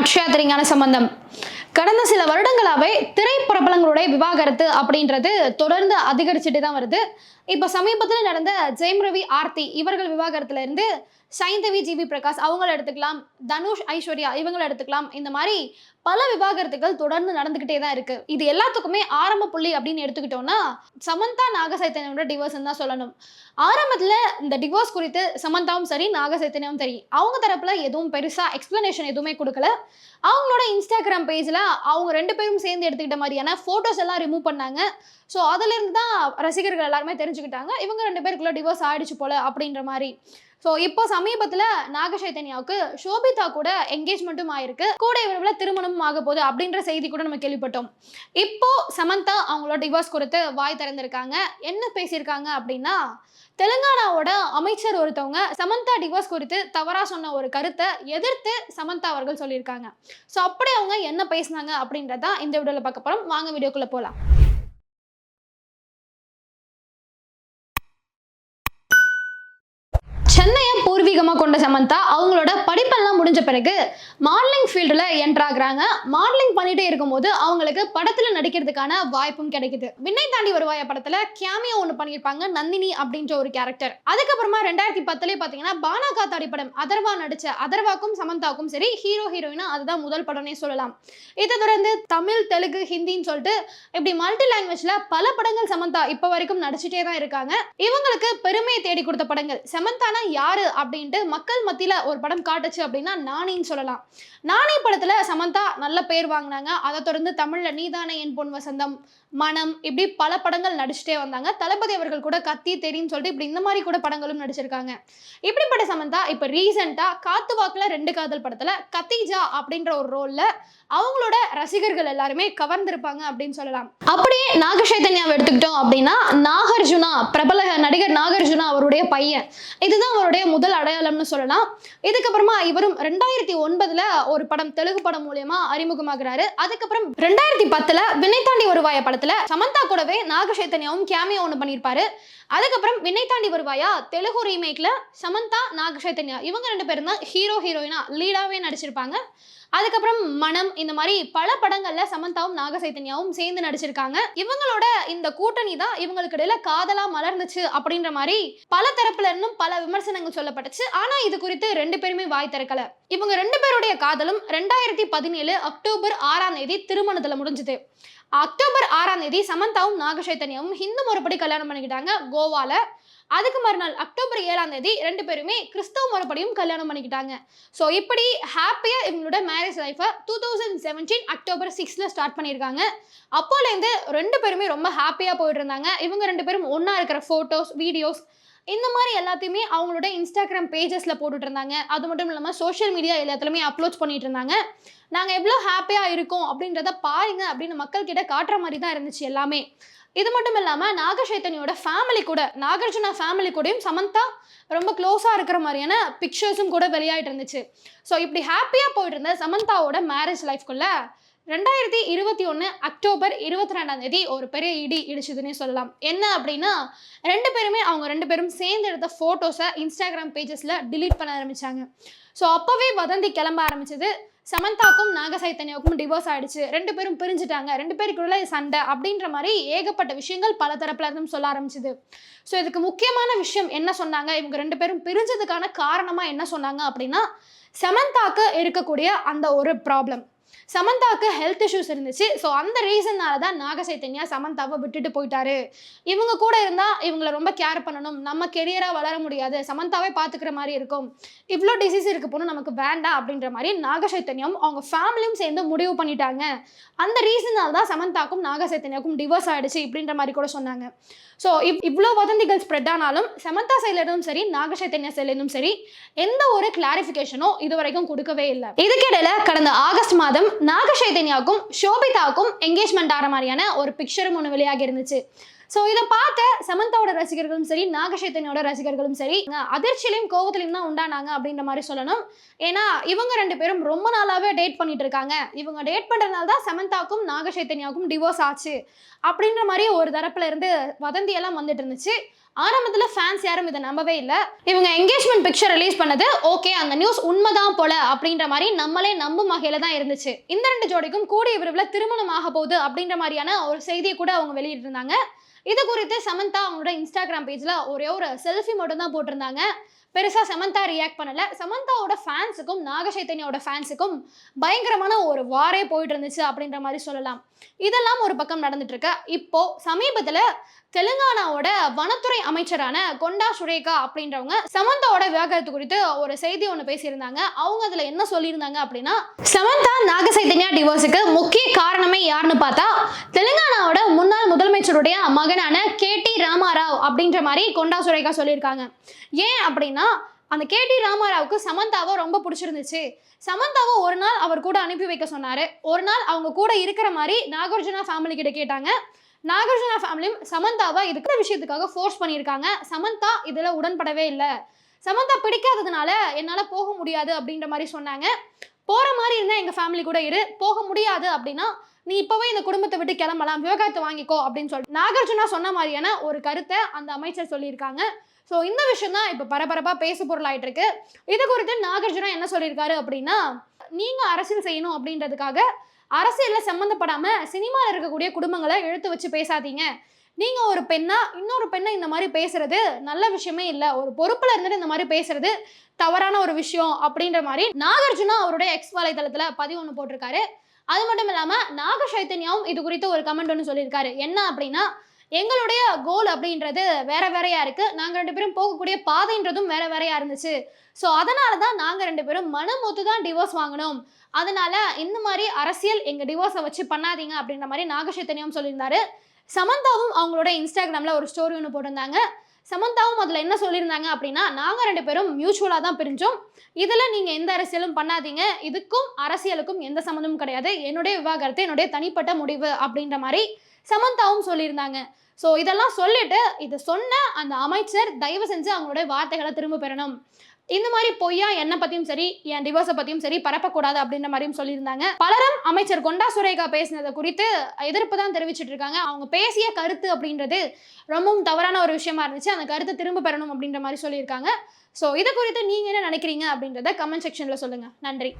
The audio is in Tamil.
அக்ஷயா திரிஞான சம்பந்தம். கடந்த சில வருடங்களாவே திரைப்பிரபலங்களுடைய விவாகரத்து அப்படின்றது தொடர்ந்து அதிகரிச்சுட்டு தான் வருது. இப்போ சமீபத்தில் நடந்த ஜெயம் ரவி ஆர்த்தி இவர்கள் விவாகரத்துல இருந்து சைந்தவி ஜிவி பிரகாஷ் அவங்கள எடுத்துக்கலாம் தனுஷ் ஐஸ்வர்யா இவங்கள எடுத்துக்கலாம். இந்த மாதிரி பல விவாகரத்துகள் தொடர்ந்து நடந்துகிட்டே தான் இருக்கு. இது எல்லாத்துக்குமே ஆரம்ப புள்ளி அப்படின்னு எடுத்துக்கிட்டோம்னா சமந்தா நாகசைத்தன்யோட டிவோர்ஸ் தான் சொல்லணும். ஆரம்பத்துல இந்த டிவோர்ஸ் குறித்து சமந்தாவும் சரி நாகசைத்தன்யாவும் சரி அவங்க தரப்புல எதுவும் பெருசா எக்ஸ்பிளனேஷன் எதுவுமே கொடுக்கல. அவங்களோட இன்ஸ்டாகிராம் பேஜில் அவங்க ரெண்டு பேரும் சேர்ந்து எடுத்துக்கிட்ட மாதிரியான ஃபோட்டோஸ் எல்லாம் ரிமூவ் பண்ணாங்க. ஸோ அதுலேருந்து தான் ரசிகர்கள் எல்லாருமே தெரிஞ்சு புரிஞ்சுக்கிட்டாங்க. இவங்க ரெண்டு பேருக்குள்ள டிவோர்ஸ் ஆயிடுச்சு போல அப்படின்ற மாதிரி. ஸோ இப்போ சமீபத்தில் நாகசைத்தன்யாவுக்கு ஷோபிதா கூட என்கேஜ்மெண்ட்டும் ஆயிருக்கு. கூட விரைவில் திருமணமும் ஆக போகுது அப்படின்ற செய்தி கூட நம்ம கேள்விப்பட்டோம். இப்போ சமந்தா அவங்களோட டிவோர்ஸ் கொடுத்து வாய் திறந்திருக்காங்க. என்ன பேசியிருக்காங்க அப்படின்னா தெலுங்கானாவோட அமைச்சர் ஒருத்தவங்க சமந்தா டிவோர்ஸ் குறித்து தவறா சொன்ன ஒரு கருத்தை எதிர்த்து சமந்தா அவர்கள் சொல்லியிருக்காங்க. ஸோ அப்படி அவங்க என்ன பேசினாங்க அப்படின்றத இந்த வீடியோவில் பார்க்க போகிறோம் வாங்க வீடியோக்குள்ள போகலாம் பூர்வீகமாக கொண்ட சமந்தா அவங்களோட படிப்பெல்லாம் முடிஞ்ச பிறகு மாடலிங் ஃபீல்டில் என்ட்ரு ஆகுறாங்க. மாடலிங் பண்ணிகிட்டே இருக்கும்போது அவங்களுக்கு படத்தில் நடிக்கிறதுக்கான வாய்ப்பும் கிடைக்குது. விண்ணை தாண்டி வருவாய படத்தில்? கேமியோ ஒன்று பண்ணியிருப்பாங்க நந்தினி அப்படின்ற ஒரு கேரக்டர் அதுக்கப்புறமா ரெண்டாயிரத்தி பத்துலேயே பார்த்தீங்கன்னா பானா காத்தாடி படம் அதர்வா நடித்த அதர்வாக்கும் சமந்தாவுக்கும் சரி ஹீரோ ஹீரோயினா அதுதான் முதல் படம்னே சொல்லலாம். இதை தொடர்ந்து தமிழ் தெலுங்கு ஹிந்தின்னு சொல்லிட்டு இப்படி மல்டி லாங்குவேஜில் பல படங்கள் சமந்தா இப்போ வரைக்கும் நடிச்சிட்டே தான் இருக்காங்க. இவங்களுக்கு பெருமையை தேடி கொடுத்த படங்கள் சமந்தானா யாரு அப்படின்ட்டு மக்கள் மத்தியில ஒரு படம் காட்டுச்சு அப்படின்னா நானின்னு சொல்லலாம். நானி படத்துல சமந்தா நல்ல பேர் வாங்கினாங்க. அதை தொடர்ந்து தமிழ்ல நீதானே என் பொன் வசந்தம் மனம் இப்படி பல படங்கள் நடிச்சுட்டே வந்தாங்க. தளபதி அவர்கள் கூட கத்தி தெரியும் சொல்லிட்டு இப்படி இந்த மாதிரி கூட படங்களும் நடிச்சிருக்காங்க. இப்படிப்பட்ட சமந்தா இப்போ ரீசெண்டாக காத்து வாக்குல ரெண்டு காதல் படத்துல கத்திஜா அப்படின்ற ஒரு ரோல்ல அவங்களோட ரசிகர்கள் எல்லாருமே கவர்ந்திருப்பாங்க அப்படின்னு சொல்லலாம். அப்படியே நாகசைதன்யாவை எடுத்துக்கிட்டோம் அப்படின்னா நாகார்ஜுனா பிரபல நடிகர் நாகார்ஜுனா அவருடைய பையன். இதுதான் அவருடைய முதல் அடையாளம்னு சொல்லலாம். இதுக்கப்புறமா இவரும் ரெண்டாயிரத்தி ஒன்பதுல ஒரு படம் தெலுங்கு படம் மூலியமா அறிமுகமாகிறாரு. அதுக்கப்புறம் ரெண்டாயிரத்தி பத்துல வினை தாண்டி வருவாய படத்துல சமந்தா கூடவே நாகசைத்தன்யாவும் கேமியோ ஒன்று பண்ணியிருப்பாரு. அதுக்கப்புறம் வினை தாண்டி வருவாயா தெலுங்கு ரீமேக்ல சமந்தா நாகசைத்தன்யா இவங்க ரெண்டு பேரும் தான் ஹீரோ ஹீரோயினா லீடாவே நடிச்சிருப்பாங்க. அதுக்கப்புறம் மனம் இந்த மாதிரி பல படங்கள்ல சமந்தாவும் நாகசைத்தன்யாவும் சேர்ந்து நடிச்சிருக்காங்க. இவங்களோட இந்த கூட்டணி தான் இவங்களுக்கு இடையில காதலா மலர்ந்துச்சு அப்படின்ற மாதிரி பல தரப்புல இருந்தும் பல விமர்சனங்கள் சொல்லப்பட்டுச்சு. ஆனா இது குறித்து ரெண்டு பேருமே வாய் திறக்கல. இவங்க ரெண்டு பேருடைய காதலும் ரெண்டாயிரத்தி பதினேழு அக்டோபர் ஆறாம் தேதி திருமணத்துல முடிஞ்சது. அக்டோபர் ஆறாம் தேதி சமந்தாவும் நாகசைத்தன்யாவும் ஹிந்து முறைப்படி கல்யாணம் பண்ணிக்கிட்டாங்க கோவால. அதுக்கு மறுநாள் அக்டோபர் ஏழாம் தேதி ரெண்டு பேருமே கிறிஸ்தவ முறைப்படியும் கல்யாணம் பண்ணிக்கிட்டாங்க. ஸோ இப்படி ஹாப்பியாக இவங்களோட மேரேஜ் லைஃப்பை டூ தௌசண்ட் செவன்டீன் அக்டோபர் சிக்ஸில் ஸ்டார்ட் பண்ணியிருக்காங்க. அப்போலேருந்து ரெண்டு பேருமே ரொம்ப ஹாப்பியாக போயிட்டு இருந்தாங்க. இவங்க ரெண்டு பேரும் ஒன்றா இருக்கிற ஃபோட்டோஸ் வீடியோஸ் இந்த மாதிரி எல்லாத்தையுமே அவங்களோட இன்ஸ்டாகிராம் பேஜஸில் போட்டுட்டு இருந்தாங்க. அது மட்டும் இல்லாமல் சோஷியல் மீடியா எல்லாத்துலேயுமே அப்லோட் பண்ணிட்டு இருந்தாங்க. நாங்கள் எவ்வளோ ஹாப்பியாக இருக்கோம் அப்படின்றத பாருங்க அப்படின்னு மக்கள்கிட்ட காட்டுற மாதிரி தான் இருந்துச்சு எல்லாமே. இது மட்டும் இல்லாமல் நாகசைத்தனியோட ஃபேமிலி கூட நாகார்ஜுனா ஃபேமிலி கூடயும் சமந்தா ரொம்ப க்ளோஸாக இருக்கிற மாதிரியான பிக்சர்ஸும் கூட வெளியாயிட்டு இருந்துச்சு. ஸோ இப்படி ஹாப்பியாக போயிட்டு இருந்த சமந்தாவோட மேரேஜ் லைஃப்குள்ளே ரெண்டாயிரத்தி இருபத்தி ஒன்று அக்டோபர் இருபத்தி ரெண்டாம் தேதி ஒரு பெரிய இடி இடிச்சதுன்னே சொல்லலாம். என்ன அப்படின்னா ரெண்டு பேருமே அவங்க ரெண்டு பேரும் சேர்ந்து எடுத்த ஃபோட்டோஸை இன்ஸ்டாகிராம் பேஜஸில் டிலீட் பண்ண ஆரம்பித்தாங்க ஸோ அப்போவே வதந்தி கிளம்ப ஆரம்பிச்சது. சமந்தாக்கும் நாகசைத்தன்யாவுக்கும் டிவோர்ஸ் ஆயிடுச்சு. ரெண்டு பேரும் பிரிஞ்சுட்டாங்க. ரெண்டு பேருக்குள்ள சண்டை அப்படின்ற மாதிரி ஏகப்பட்ட விஷயங்கள் பல தரப்புல இருந்தும் சொல்ல ஆரம்பிச்சது. ஸோ இதுக்கு முக்கியமான விஷயம் என்ன சொன்னாங்க? இவங்க ரெண்டு பேரும் பிரிஞ்சதுக்கான காரணமா என்ன சொன்னாங்க அப்படின்னா சமந்தாக்கு இருக்கக்கூடிய அந்த ஒரு ப்ராப்ளம் சமந்தாக்கு ஹெல்த் இஷ்யூஸ் இருந்துச்சு. ஸோ அந்த ரீசன்னால தான் நாகசைத்தன்யா சமந்தாவை விட்டுட்டு போயிட்டாரு. இவங்க கூட இருந்தால் இவங்களை ரொம்ப கேர் பண்ணணும். நம்ம கெரியராக வளர முடியாது. சமந்தாவே பார்த்துக்கிற மாதிரி இருக்கும். இவ்வளோ டிசீஸ் இருக்கு போகணும் நமக்கு வேண்டாம் அப்படின்ற மாதிரி நாகசைத்தன்யம் அவங்க ஃபேமிலியும் சேர்ந்து முடிவு பண்ணிட்டாங்க. அந்த ரீசனால தான் சமந்தாக்கும் நாகசைத்தன்யாவுக்கும் டிவோர்ஸ் ஆயிடுச்சு இப்படின்ற மாதிரி கூட சொன்னாங்க. ஸோ இவ் இவ்வளோ வதந்திகள் ஸ்ப்ரெட் ஆனாலும் சமந்தா சைட்லேருந்தும் சரி நாகசைத்தன்யா சைட்லேருந்தும் சரி எந்த ஒரு கிளாரிஃபிகேஷனும் இது வரைக்கும் கொடுக்கவே இல்லை. இதுக்கிடையில் கடந்த ஆகஸ்ட் மாதம் நாகசைதன்யாவுக்கும் ஷோபிதாவுக்கும் என்கேஜ்மெண்ட் ஆகிற மாதிரியான ஒரு பிக்சரும் ஒன்று வெளியாகி இருந்துச்சு. ஸோ இதை பார்த்த சமந்தாவோட ரசிகர்களும் சரி நாகசைத்தன்யோட ரசிகர்களும் சரி அதிர்ச்சியிலையும் கோவத்திலையும் தான் உண்டானாங்க அப்படின்ற மாதிரி சொல்லணும். ஏன்னா இவங்க ரெண்டு பேரும் ரொம்ப நாளாகவே டேட் பண்ணிட்டு இருக்காங்க. இவங்க டேட் பண்ணுறதுனால தான் சமந்தாவுக்கும் நாகசைத்தன்யாவுக்கும் டிவோர்ஸ் ஆச்சு. அப்படின்ற மாதிரி ஒரு தரப்புல இருந்து வதந்தியெல்லாம் வந்துட்டு இருந்துச்சு. ஆரம்பத்தில் ஃபேன்ஸ் யாரும் இதை நம்பவே இல்லை. இவங்க என்கேஜ்மெண்ட் பிக்சர் ரிலீஸ் பண்ணது ஓகே அந்த நியூஸ் உண்மைதான் போல அப்படின்ற மாதிரி நம்மளே நம்பும் வகையில் தான் இருந்துச்சு. இந்த ரெண்டு ஜோடிக்கும் கூடிய விரைவில் திருமணம் ஆக போகுது அப்படின்ற மாதிரியான ஒரு செய்தியை கூட அவங்க வெளியிட்டிருந்தாங்க. இது குறித்து சமந்தா அவங்களோட இன்ஸ்டாகிராம் பேஜில் ஒரே ஒரு செல்ஃபி மட்டும் தான் போட்டிருந்தாங்க. பெருசாக சமந்தா ரியாக்ட் பண்ணல. சமந்தாவோட ஃபேன்ஸுக்கும் நாகசைத்தன்யாவோட ஃபேன்ஸுக்கும் பயங்கரமான ஒரு வாரே போயிட்டு இருந்துச்சு அப்படின்ற மாதிரி சொல்லலாம். இதெல்லாம் ஒரு பக்கம் நடந்துட்டு இருக்கு. இப்போ சமீபத்தில் தெலுங்கானாவோட வனத்துறை அமைச்சரான கொண்டா சுரேகா அப்படின்றவங்க சமந்தாவோட விவாகரத்து குறித்து ஒரு செய்தி ஒன்று பேசியிருந்தாங்க. அவங்க அதில் என்ன சொல்லியிருந்தாங்க அப்படின்னா சமந்தா நாகசைத்தன்யா டிவோர்ஸுக்கு முக்கிய காரணமே யாருன்னு பார்த்தா தெலுங்கானாவோட முன்னாள் முதலமைச்சருடைய மகனான கே டி ராமாராவ் அப்படின்ற மாதிரி கொண்டா சுரேகா சொல்லியிருக்காங்க. ஏன் அப்படின்னா அந்த கே டி ராமாராவுக்கு சமந்தாவை ரொம்ப பிடிச்சிருந்துச்சு. சமந்தாவை ஒரு நாள் அவர் கூட அனுப்பி வைக்க சொன்னார். ஒரு நாள் அவங்க கூட இருக்கிற மாதிரி நாகார்ஜுனா ஃபேமிலி கிட்ட கேட்டாங்க. நாகார்ஜுனா ஃபேமிலியும் சமந்தாவை இதுக்கு விஷயத்துக்காக ஃபோர்ஸ் பண்ணியிருக்காங்க. சமந்தா இதில் உடன்படவே இல்லை. சமந்தா பிடிக்காததுனால என்னால் போக முடியாது அப்படின்ற மாதிரி சொன்னாங்க. போகிற மாதிரி இருந்தால் எங்கள் ஃபேமிலி கூட இரு. போக முடியாது அப்படின்னா நீ இப்போவே இந்த குடும்பத்தை விட்டு கிளம்பலாம். விவகாரத்தை வாங்கிக்கோ அப்படின்னு சொல்லிட்டு. நாகார்ஜுனா சொன்ன மாதிரியான ஒரு கருத்தை அந்த அமைச்சர் சொல்லியிருக்காங்க. ஸோ இந்த விஷயம் தான் இப்போ பரபரப்பாக பேசு பொருளாயிட்டு இருக்கு. இது குறித்து நாகார்ஜுனா என்ன சொல்லியிருக்காரு அப்படின்னா நீங்கள் அரசியல் செய்யணும் அப்படின்றதுக்காக அரசியலில் சம்மந்தப்படாமல் சினிமாவில் இருக்கக்கூடிய குடும்பங்களை இழுத்து வச்சு பேசாதீங்க. நீங்கள் ஒரு பெண்ணா இன்னொரு பெண்ணை இந்த மாதிரி பேசுறது நல்ல விஷயமே இல்லை. ஒரு பொறுப்பில் இருந்துட்டு இந்த மாதிரி பேசுறது தவறான ஒரு விஷயம் அப்படின்ற மாதிரி நாகார்ஜுனா அவருடைய எக்ஸ் வலைதளத்தில் பதிவு ஒன்று போட்டிருக்காரு. அது மட்டும் இல்லாமல் நாக சைத்தன்யாவும் இது குறித்து ஒரு கமெண்ட் ஒன்று சொல்லியிருக்காரு. என்ன அப்படின்னா எங்களுடைய கோல் அப்படின்றது வேற வேறையா இருக்கு. நாங்க ரெண்டு பேரும் போகக்கூடிய பாதைன்றதும் வேற வேறையா இருந்துச்சு. ஸோ அதனால தான் நாங்கள் ரெண்டு பேரும் மனமொத்து தான் டிவோர்ஸ் வாங்கினோம். அதனால இந்த மாதிரி அரசியல் எங்கள் டிவோர்ஸை வச்சு பண்ணாதீங்க அப்படின்ற மாதிரி நாகசைத்தன்யம் சொல்லியிருந்தாரு. சமந்தாவும் அவங்களோட இன்ஸ்டாகிராமில் ஒரு ஸ்டோரி ஒன்று போட்டிருந்தாங்க. சமந்தாவும் அதில் என்ன சொல்லியிருந்தாங்க அப்படின்னா நாங்கள் ரெண்டு பேரும் மியூச்சுவலாக தான் பிரிஞ்சோம். இதில் நீங்கள் எந்த அரசியலும் பண்ணாதீங்க. இதுக்கும் அரசியலுக்கும் எந்த சம்மந்தமும் கிடையாது. என்னுடைய விவாகரத்து என்னுடைய தனிப்பட்ட முடிவு அப்படின்ற மாதிரி சமந்தாவும் சொல்லியிருந்தாங்க. ஸோ இதெல்லாம் சொல்லிட்டு இதை சொன்ன அந்த அமைச்சர் தயவு செஞ்சு அவங்களுடைய வார்த்தைகளை திரும்ப பெறணும். இந்த மாதிரி பொய்யா என்னை பத்தியும் சரி என் டிவோர்ஸை பத்தியும் சரி பரப்பக்கூடாது அப்படின்ற மாதிரியும் சொல்லியிருந்தாங்க. பலரும் அமைச்சர் கொண்டா சுரேகா பேசினதை குறித்து எதிர்ப்பு தான் தெரிவிச்சிட்டு இருக்காங்க. அவங்க பேசிய கருத்து அப்படின்றது ரொம்பவும் தவறான ஒரு விஷயமா இருந்துச்சு. அந்த கருத்தை திரும்ப பெறணும் அப்படின்ற மாதிரி சொல்லியிருக்காங்க. ஸோ இது குறித்து நீங்க என்ன நினைக்கிறீங்க அப்படின்றத கமெண்ட் செக்ஷன்ல சொல்லுங்க. நன்றி.